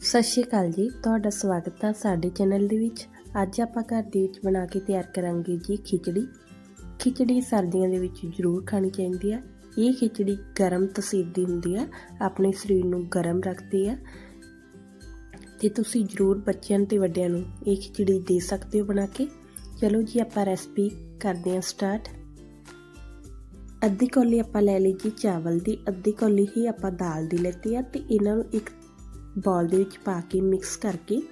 ਸਤਿ ਸ਼੍ਰੀ ਅਕਾਲ ਜੀ, ਤੁਹਾਡਾ ਸਵਾਗਤ ਹੈ ਸਾਡੇ ਚੈਨਲ ਦੇ ਵਿੱਚ। ਅੱਜ ਆਪਾਂ ਘਰ ਦੇ ਵਿੱਚ ਬਣਾ ਕੇ ਤਿਆਰ ਕਰਾਂਗੇ ਜੀ ਖਿਚੜੀ। ਖਿਚੜੀ ਸਰਦੀਆਂ ਦੇ ਵਿੱਚ ਜ਼ਰੂਰ ਖਾਣੀ ਚਾਹੀਦੀ ਹੈ ਇਹ ਖਿਚੜੀ ਗਰਮ ਤਸੀਦੀ ਹੁੰਦੀ ਹੈ ਆਪਣੇ ਸਰੀਰ ਨੂੰ ਗਰਮ ਰੱਖਦੀ ਹੈ ਤੇ ਤੁਸੀਂ ਜ਼ਰੂਰ ਬੱਚਿਆਂ ਤੇ ਵੱਡਿਆਂ ਨੂੰ ਇਹ ਖਿਚੜੀ ਦੇ ਸਕਦੇ ਹੋ ਬਣਾ ਕੇ, ਚਲੋ ਜੀ ਆਪਾਂ ਰੈਸਪੀ ਕਰਦੇ ਹਾਂ ਸਟਾਰਟ। ਅੱਧੀ ਕੌਲੀ ਆਪਾਂ ਲੈ ਲਈ ਜੀ ਚਾਵਲ ਦੀ, ਅੱਧੀ ਕੌਲੀ ਹੀ ਆਪਾਂ ਦਾਲ ਦੀ ਲੈਤੀ ਆ ਤੇ ਇਹਨਾਂ ਨੂੰ ਇੱਕ ਬਾਲ ਦੇ ਵਿੱਚ ਪਾ ਕੇ ਮਿਕਸ ਕਰਕੇ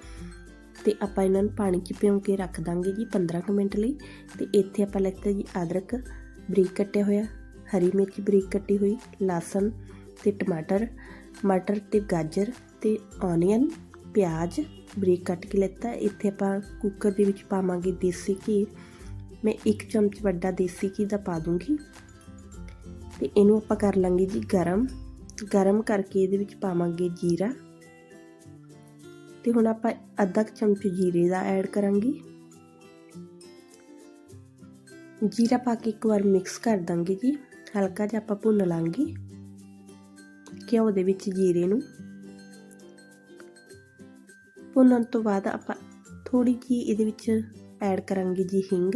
ਤੇ ਆਪਾਂ ਇਹਨਾਂ ਨੂੰ ਪਾਣੀ 'ਚ ਭਿਉਂ ਕੇ ਰੱਖ ਦਾਂਗੇ ਜੀ 15 ਕੁ ਮਿੰਟ ਲਈ। ਤੇ ਇੱਥੇ ਆਪਾਂ ਲਿਖਤਾ ਜੀ ਅਦਰਕ, ਬਰੀਕ ਕੱਟਿਆ ਹੋਇਆ, ਹਰੀ ਮਿਰਚ ਬਰੀਕ ਕੱਟੀ ਹੋਈ, ਲਸਣ ਤੇ ਟਮਾਟਰ, ਮਟਰ ਤੇ ਗਾਜਰ ਤੇ ਔਨੀਅਨ ਪਿਆਜ਼ ਬਰੀਕ ਕੱਟ ਕੇ ਲੈਤਾ ਇੱਥੇ ਆਪਾਂ ਕੁੱਕਰ ਦੇ ਵਿੱਚ ਪਾਵਾਂਗੇ ਦੇਸੀ ਘੀ। ਮੈਂ 1 ਚਮਚ ਵੱਡਾ ਦੇਸੀ ਘੀ ਦਾ ਪਾ ਦੂੰਗੀ। ਤੇ ਇਹਨੂੰ ਆਪਾਂ ਕਰ ਲਾਂਗੇ ਜੀ ਗਰਮ। ਗਰਮ ਕਰਕੇ ਇਹਦੇ ਵਿੱਚ ਪਾਵਾਂਗੇ ਜੀਰਾ। ਤੇ ਹੁਣ ਆਪਾਂ ਅੱਧਾ ਕੁ ਚਮਚ ਜੀਰੇ ਦਾ ਐਡ ਕਰਾਂਗੇ। ਜੀਰਾ ਪਾ ਕੇ ਇੱਕ ਵਾਰ ਮਿਕਸ ਕਰ ਦਾਂਗੇ ਜੀ। ਹਲਕਾ ਜਿਹਾ ਆਪਾਂ ਭੁੰਨ ਲਾਂਗੇ ਘਿਓ ਦੇ ਵਿੱਚ ਜੀਰੇ ਨੂੰ। ਭੁੰਨਣ ਤੋਂ ਬਾਅਦ ਆਪਾਂ ਥੋੜੀ ਜੀ ਇਹਦੇ ਵਿੱਚ ਐਡ ਕਰਾਂਗੇ ਜੀ ਹਿੰਗ।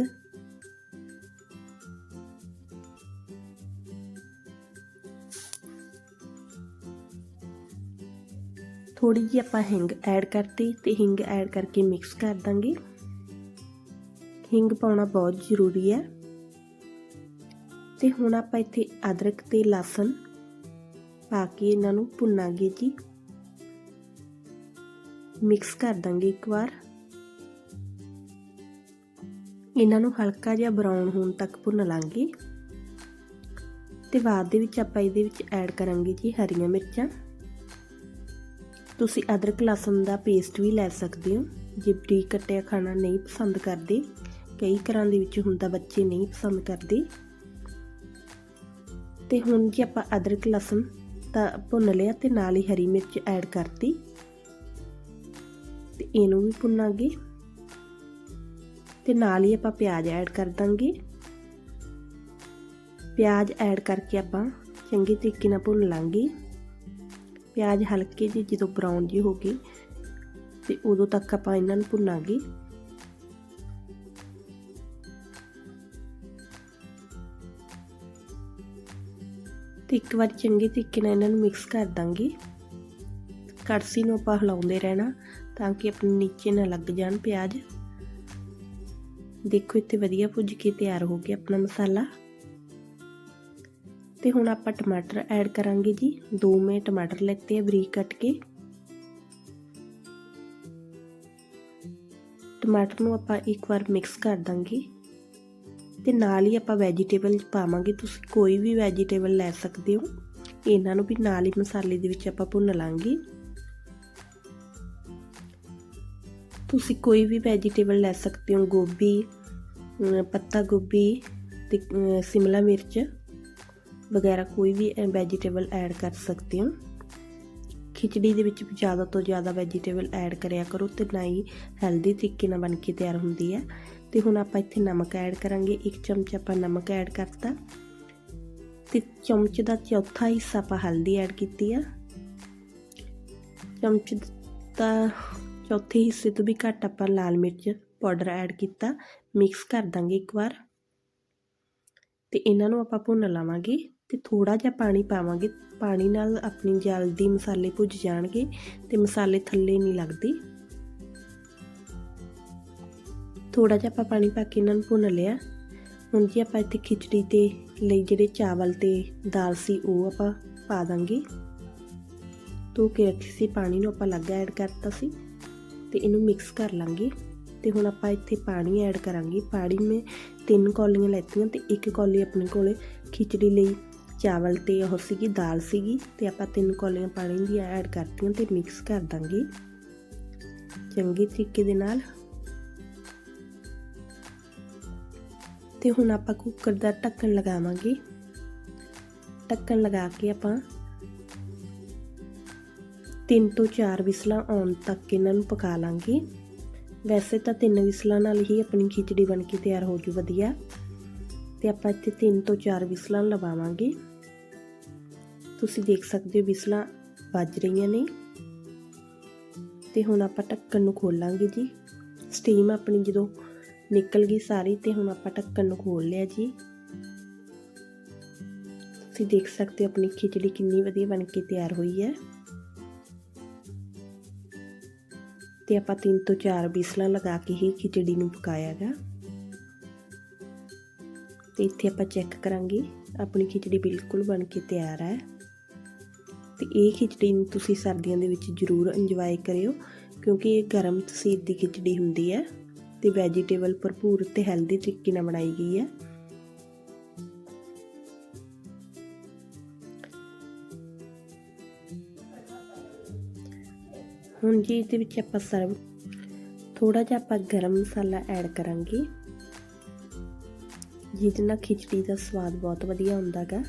ਥੋੜੀ ਜਿਹੀ ਆਪਾਂ ਹਿੰਗ ਐਡ ਕਰਤੀ ਤੇ ਹਿੰਗ ਐਡ ਕਰਕੇ ਮਿਕਸ ਕਰ ਦਾਂਗੇ। ਹਿੰਗ ਪਾਉਣਾ ਬਹੁਤ ਜ਼ਰੂਰੀ ਹੈ। ਤੇ ਹੁਣ ਆਪਾਂ ਇੱਥੇ ਅਦਰਕ ਤੇ ਲਸਣ ਪਾ ਕੇ ਇਹਨਾਂ ਨੂੰ ਭੁੰਨਾਂਗੇ ਜੀ। ਮਿਕਸ ਕਰ ਦਾਂਗੇ ਇੱਕ ਵਾਰ। ਇਹਨਾਂ ਨੂੰ ਹਲਕਾ ਜਿਹਾ ਬਰਾਊਨ ਹੋਣ ਤੱਕ ਭੁੰਨ ਲਾਂਗੇ। ਤੇ ਬਾਅਦ ਦੇ ਵਿੱਚ ਆਪਾਂ ਇਹਦੇ ਵਿੱਚ ਐਡ ਕਰਾਂਗੇ ਜੀ ਹਰੀਆਂ ਮਿਰਚਾਂ। ਤੁਸੀਂ ਅਦਰਕ ਲਸਣ ਦਾ ਪੇਸਟ ਵੀ ਲੈ ਸਕਦੇ ਹੋ। ਜੇ ਬਰੀਕ ਕੱਟਿਆ ਖਾਣਾ ਨਹੀਂ ਪਸੰਦ ਕਰਦੇ, ਕਈ ਘਰਾਂ ਦੇ ਵਿੱਚ ਹੁੰਦਾ ਬੱਚੇ ਨਹੀਂ ਪਸੰਦ ਕਰਦੇ। ਤੇ ਹੁਣ ਜੇ ਆਪਾਂ ਅਦਰਕ ਲਸਣ ਤਾਂ ਭੁੰਨ ਲਿਆ ਤੇ ਨਾਲ ਹੀ ਹਰੀ ਮਿਰਚ ਐਡ ਕਰਤੀ। ਤੇ ਇਹਨੂੰ ਵੀ ਭੁੰਨਾਂਗੇ। ਤੇ ਨਾਲ ਹੀ ਆਪਾਂ ਪਿਆਜ਼ ਐਡ ਕਰ ਦਾਂਗੇ। ਪਿਆਜ਼ ਐਡ ਕਰਕੇ ਆਪਾਂ ਚੰਗੇ ਤਰੀਕੇ ਨਾਲ ਭੁੰਨ ਲਾਂਗੇ। ਪਿਆਜ਼ ਹਲਕੇ ਜਿਹੇ ਜਦੋਂ ਬਰਾਊਨ ਜਿਹੇ ਹੋ ਗਏ, ਤੇ ਉਦੋਂ ਤੱਕ ਆਪਾਂ ਇਹਨਾਂ ਨੂੰ ਭੁੰਨਾਂਗੇ। ਤੇ ਇੱਕ ਵਾਰ ਚੰਗੇ ਤਰੀਕੇ ਨਾਲ ਇਹਨਾਂ ਨੂੰ ਮਿਕਸ ਕਰ ਦਾਂਗੇ। ਕੜਸੀ ਨੂੰ ਆਪਾਂ ਹਿਲਾਉਂਦੇ ਰਹਿਣਾ ਤਾਂ ਕਿ ਆਪਣੇ ਨੀਚੇ ਨਾ ਲੱਗ ਜਾਣ ਪਿਆਜ਼। ਦੇਖੋ ਇੱਥੇ ਵਧੀਆ ਭੁੱਜ ਕੇ ਤਿਆਰ ਹੋ ਗਿਆ ਆਪਣਾ ਮਸਾਲਾ। ਤੇ ਹੁਣ ਆਪਾਂ ਟਮਾਟਰ ਐਡ ਕਰਾਂਗੇ ਜੀ। ਦੋ ਮੈਂ ਟਮਾਟਰ ਲੈਤੇ ਆ ਬਰੀਕ ਕੱਟ ਕੇ। ਟਮਾਟਰ ਨੂੰ ਆਪਾਂ ਇੱਕ ਵਾਰ ਮਿਕਸ ਕਰ ਦਾਂਗੇ। ਤੇ ਨਾਲ ਹੀ ਆਪਾਂ ਵੈਜੀਟੇਬਲ ਪਾਵਾਂਗੇ। ਤੁਸੀਂ ਕੋਈ ਵੀ ਵੈਜੀਟੇਬਲ ਲੈ ਸਕਦੇ ਹੋ। ਇਹਨਾਂ ਨੂੰ ਵੀ ਨਾਲ ਹੀ ਮਸਾਲੇ ਦੇ ਵਿੱਚ ਆਪਾਂ ਭੁੰਨ ਲਾਂਗੇ। ਤੁਸੀਂ ਕੋਈ ਵੀ ਵੈਜੀਟੇਬਲ ਲੈ ਸਕਦੇ ਹੋ। ਗੋਭੀ ਪੱਤਾ ਗੋਭੀ ਤੇ ਸਿਮਲਾ ਮਿਰਚ। ਵਗੈਰਾ ਕੋਈ ਵੀ ਵੈਜੀਟੇਬਲ ਐਡ ਕਰ ਸਕਦੇ ਹੋ। ਖਿਚੜੀ ਦੇ ਵਿੱਚ ਜ਼ਿਆਦਾ ਤੋਂ ਜ਼ਿਆਦਾ ਵੈਜੀਟੇਬਲ ਐਡ ਕਰਿਆ ਕਰੋ ਤੇ ਨਾ ਹੀ ਹੈਲਦੀ ਤਰੀਕੇ ਨਾਲ ਬਣ ਕੇ ਤਿਆਰ ਹੁੰਦੀ ਹੈ। ਤੇ ਹੁਣ ਆਪਾਂ ਇੱਥੇ ਨਮਕ ਐਡ ਕਰਾਂਗੇ। ਇੱਕ ਚਮਚ ਆਪਾਂ ਨਮਕ ਐਡ ਕਰਤਾ। ਤੇ ਚਮਚ ਦਾ ਚੌਥਾ ਹਿੱਸਾ ਆਪਾਂ ਹਲਦੀ ਐਡ ਕੀਤੀ ਆ। ਚਮਚ ਦਾ ਚੌਥੇ ਹਿੱਸੇ ਤੋਂ ਵੀ ਘੱਟ ਆਪਾਂ ਲਾਲ ਮਿਰਚ ਪਾਊਡਰ ਐਡ ਕੀਤਾ। ਮਿਕਸ ਕਰ ਦਾਂਗੇ ਇੱਕ ਵਾਰ। ਤੇ ਇਹਨਾਂ ਨੂੰ ਆਪਾਂ ਭੁੰਨ ਲਾਵਾਂਗੇ। ਤੇ ਥੋੜਾ ਜਿਹਾ ਪਾਣੀ ਪਾਵਾਂਗੇ, ਪਾਣੀ ਨਾਲ ਆਪਣੀ ਜਲਦੀ ਮਸਾਲੇ ਭੁੱਜ ਜਾਣਗੇ ਤੇ ਮਸਾਲੇ ਥੱਲੇ ਨਹੀਂ ਲੱਗਦੇ। ਥੋੜਾ ਜਿਹਾ ਆਪਾਂ ਪਾਣੀ ਪਾ ਕੇ ਇਹਨਾਂ ਨੂੰ ਭੁੰਨ ਲਿਆ। ਹੁਣ ਜੀ ਆਪਾਂ ਇੱਥੇ ਖਿਚੜੀ ਤੇ ਲਈ ਜਿਹੜੇ ਚਾਵਲ ਤੇ ਦਾਲ ਸੀ, ਉਹ ਆਪਾਂ ਪਾ ਦਾਂਗੇ। ਧੋ ਕੇ ਰੱਖੀ ਸੀ, ਪਾਣੀ ਨੂੰ ਆਪਾਂ ਲੱਗਾ ਐਡ ਕਰਤਾ ਸੀ ਤੇ ਇਹਨੂੰ ਮਿਕਸ ਕਰ ਲਾਂਗੇ। ਤੇ ਹੁਣ ਆਪਾਂ ਇੱਥੇ ਪਾਣੀ ਐਡ ਕਰਾਂਗੇ। ਪਾਣੀ ਮੈਂ ਤਿੰਨ ਕੌਲੀਆਂ ਲੈਤੀਆਂ ਤੇ ਇੱਕ ਕੌਲੀ ਆਪਣੇ ਕੋਲੇ ਖਿਚੜੀ ਲਈ ਚਾਵਲ ਤੇ ਉਹ ਸੀਗੀ, ਦਾਲ ਸੀਗੀ ਤੇ ਆਪਾਂ ਤਿੰਨ ਕੌਲੀਆਂ ਪਾਣੀ ਦੀਆਂ ਐਡ ਕਰਤੀਆਂ ਤੇ ਮਿਕਸ ਕਰ ਦਾਂਗੇ। ਚੰਗੇ ਤਰੀਕੇ ਦੇ ਨਾਲ। ਤੇ ਹੁਣ ਆਪਾਂ ਕੁੱਕਰ ਦਾ ਢੱਕਣ ਲਗਾਵਾਂਗੇ। ਢੱਕਣ ਲਗਾ ਕੇ ਆਪਾਂ ਤਿੰਨ ਤੋਂ ਚਾਰ ਵਿਸਲਾਂ ਆਉਣ ਤੱਕ ਇਹਨਾਂ ਨੂੰ ਪਕਾ ਲਾਂਗੇ। ਵੈਸੇ ਤਾਂ ਤਿੰਨ ਵਿਸਲਾਂ ਨਾਲ ਹੀ ਆਪਣੀ ਖਿਚੜੀ ਬਣ ਕੇ ਤਿਆਰ ਹੋ ਜੂ ਵਧੀਆ। ਤੇ ਆਪਾਂ ਇੱਥੇ ਤਿੰਨ ਤੋਂ ਚਾਰ ਵਿਸਲਾਂ ਲਵਾਵਾਂਗੇ। ਤੁਸੀਂ ਦੇਖ ਸਕਦੇ ਹੋ ਬਿਸਲਾਂ ਵੱਜ ਰਹੀਆਂ ਨੇ। ਤੇ ਹੁਣ ਆਪਾਂ ਢੱਕਣ ਨੂੰ ਖੋਲਾਂਗੇ ਜੀ। ਸਟੀਮ ਆਪਣੀ ਜਦੋਂ ਨਿਕਲ ਗਈ ਸਾਰੀ, ਤੇ ਹੁਣ ਆਪਾਂ ਢੱਕਣ ਨੂੰ ਖੋਲ ਲਿਆ ਜੀ। ਤੁਸੀਂ ਦੇਖ ਸਕਦੇ ਹੋ ਆਪਣੀ ਖਿਚੜੀ ਕਿੰਨੀ ਵਧੀਆ ਬਣ ਕੇ ਤਿਆਰ ਹੋਈ ਹੈ। ਤੇ ਆਪਾਂ 3 ਤੋਂ 4 ਬਿਸਲਾਂ ਲਗਾ ਕੇ ਹੀ ਖਿਚੜੀ ਨੂੰ ਪਕਾਇਆਗਾ। ਤੇ ਇੱਥੇ ਆਪਾਂ ਚੈੱਕ ਕਰਾਂਗੇ, ਆਪਣੀ ਖਿਚੜੀ ਬਿਲਕੁਲ ਬਣ ਕੇ ਤਿਆਰ ਹੈ। ਤੇ ਇਹ ਖਿਚੜੀ ਨੂੰ ਤੁਸੀਂ ਸਰਦੀਆਂ ਦੇ ਵਿੱਚ ਜ਼ਰੂਰ ਇੰਜੋਏ ਕਰਿਓ, ਕਿਉਂਕਿ ਇਹ ਗਰਮ ਤਸੀਰ ਦੀ ਖਿਚੜੀ ਹੁੰਦੀ ਹੈ ਤੇ ਵੈਜੀਟੇਬਲ ਭਰਪੂਰ ਤੇ ਹੈਲਦੀ ਤਰੀਕੇ ਨਾਲ ਬਣਾਈ ਗਈ ਹੈ। ਹੁਣ ਜੀ ਇਹਦੇ ਵਿੱਚ ਆਪਾਂ ਸਰਵ ਥੋੜਾ ਜਿਹਾ ਆਪਾਂ ਗਰਮ ਮਸਾਲਾ ਐਡ ਕਰਾਂਗੇ। ਜਿਹਦੇ ਨਾਲ ਖਿਚੜੀ ਦਾ ਸਵਾਦ ਬਹੁਤ ਵਧੀਆ ਹੁੰਦਾਗਾ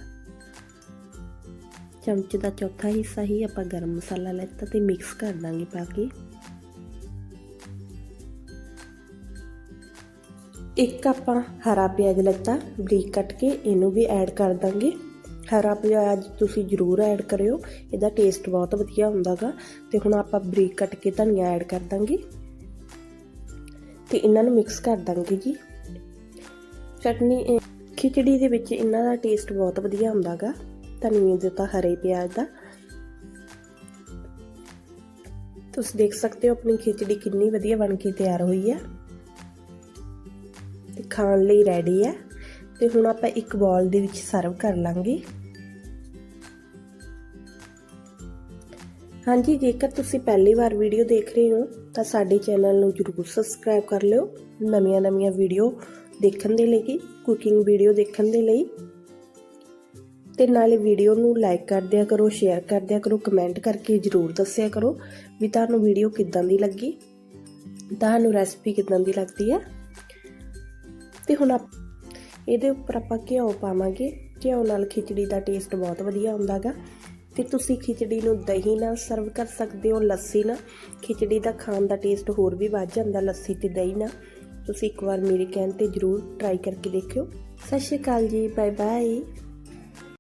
ਚਮਚ ਦਾ ਚੌਥਾ ਹਿੱਸਾ ਹੀ ਆਪਾਂ ਗਰਮ ਮਸਾਲਾ ਲੈਤਾ ਤੇ ਮਿਕਸ ਕਰ ਦਾਂਗੇ ਪਾ ਕੇ। ਇੱਕ ਆਪਾਂ ਹਰਾ ਪਿਆਜ਼ ਲੈਤਾ, ਬਰੀਕ ਕੱਟ ਕੇ ਇਹਨੂੰ ਵੀ ਐਡ ਕਰ ਦਾਂਗੇ। ਹਰਾ ਪਿਆਜ਼ ਤੁਸੀਂ ਜ਼ਰੂਰ ਐਡ ਕਰਿਓ, ਇਹਦਾ ਟੇਸਟ ਬਹੁਤ ਵਧੀਆ ਹੁੰਦਾਗਾ। ਤੇ ਹੁਣ ਆਪਾਂ ਬਰੀਕ ਕੱਟ ਕੇ ਧਨੀਆ ਐਡ ਕਰ ਦਾਂਗੇ। ਤੇ ਇਹਨਾਂ ਨੂੰ ਮਿਕਸ ਕਰ ਦਾਂਗੇ ਜੀ। ਚਟਨੀ, ਖਿਚੜੀ ਦੇ ਵਿੱਚ ਇਹਨਾਂ ਦਾ ਟੇਸਟ ਬਹੁਤ ਵਧੀਆ ਹੁੰਦਾਗਾ। ਧਨੀਏ ਦੇ ਤਾਂ ਹਰੇ ਪਿਆਜ਼ ਦਾ। ਤੁਸੀਂ ਦੇਖ ਸਕਦੇ ਹੋ ਆਪਣੀ ਖਿਚੜੀ ਕਿੰਨੀ ਵਧੀਆ ਬਣ ਕੇ ਤਿਆਰ ਹੋਈ ਹੈ। ਤੇ ਖਾਣ ਲਈ ਰੈਡੀ ਹੈ। ਤੇ ਹੁਣ ਆਪਾਂ ਇੱਕ ਬਾਲ ਦੇ ਵਿੱਚ ਸਰਵ ਕਰ ਲਾਂਗੇ। ਹਾਂਜੀ, ਜੇਕਰ ਤੁਸੀਂ ਪਹਿਲੀ ਵਾਰ ਵੀਡੀਓ ਦੇਖ ਰਹੇ ਹੋ, ਤਾਂ ਸਾਡੇ ਚੈਨਲ ਨੂੰ ਜਰੂਰ ਸਬਸਕ੍ਰਾਈਬ ਕਰ ਲਿਓ। ਨਵੀਆਂ ਨਵੀਆਂ ਵੀਡੀਓ ਦੇਖਣ ਦੇ ਲਈ ਕੁਕਿੰਗ ਵੀਡੀਓ ਦੇਖਣ ਦੇ ਲਈ। ਤੇ ਨਾਲੇ ਵੀਡੀਓ ਨੂੰ ਲਾਈਕ ਕਰ ਦਿਆ ਕਰੋ ਸ਼ੇਅਰ ਕਰ ਦਿਆ ਕਰੋ ਕਮੈਂਟ ਕਰਕੇ ਜਰੂਰ ਦੱਸਿਆ ਕਰੋ ਵੀ ਤੁਹਾਨੂੰ ਵੀਡੀਓ ਕਿੱਦਾਂ ਦੀ ਲੱਗੀ, ਤੁਹਾਨੂੰ ਰੈਸਪੀ ਕਿੱਦਾਂ ਦੀ ਲੱਗਦੀ ਹੈ। ਤੇ ਹੁਣ ਆਪ ਇਹਦੇ ਉੱਪਰ ਆਪਾਂ ਘਿਓ ਪਾਵਾਂਗੇ। ਘਿਓ ਨਾਲ ਖਿਚੜੀ ਦਾ ਟੇਸਟ ਬਹੁਤ ਵਧੀਆ ਹੁੰਦਾਗਾ। ਤੇ ਤੁਸੀਂ ਖਿਚੜੀ ਨੂੰ ਦਹੀਂ ਨਾਲ ਸਰਵ ਕਰ ਸਕਦੇ ਹੋ, ਲੱਸੀ ਨਾਲ। ਖਿਚੜੀ ਦਾ ਖਾਣ ਦਾ ਟੇਸਟ ਹੋਰ ਵੀ ਵੱਧ ਜਾਂਦਾ, ਲੱਸੀ ਤੇ ਦਹੀਂ ਨਾਲ। ਤੁਸੀਂ ਇੱਕ ਵਾਰ ਮੇਰੇ ਕਹਿਣ ਤੇ ਜਰੂਰ ਟਰਾਈ ਕਰਕੇ ਦੇਖਿਓ। ਸਤਿ ਸ਼੍ਰੀ ਅਕਾਲ ਜੀ ਬਾਏ ਬਾਏ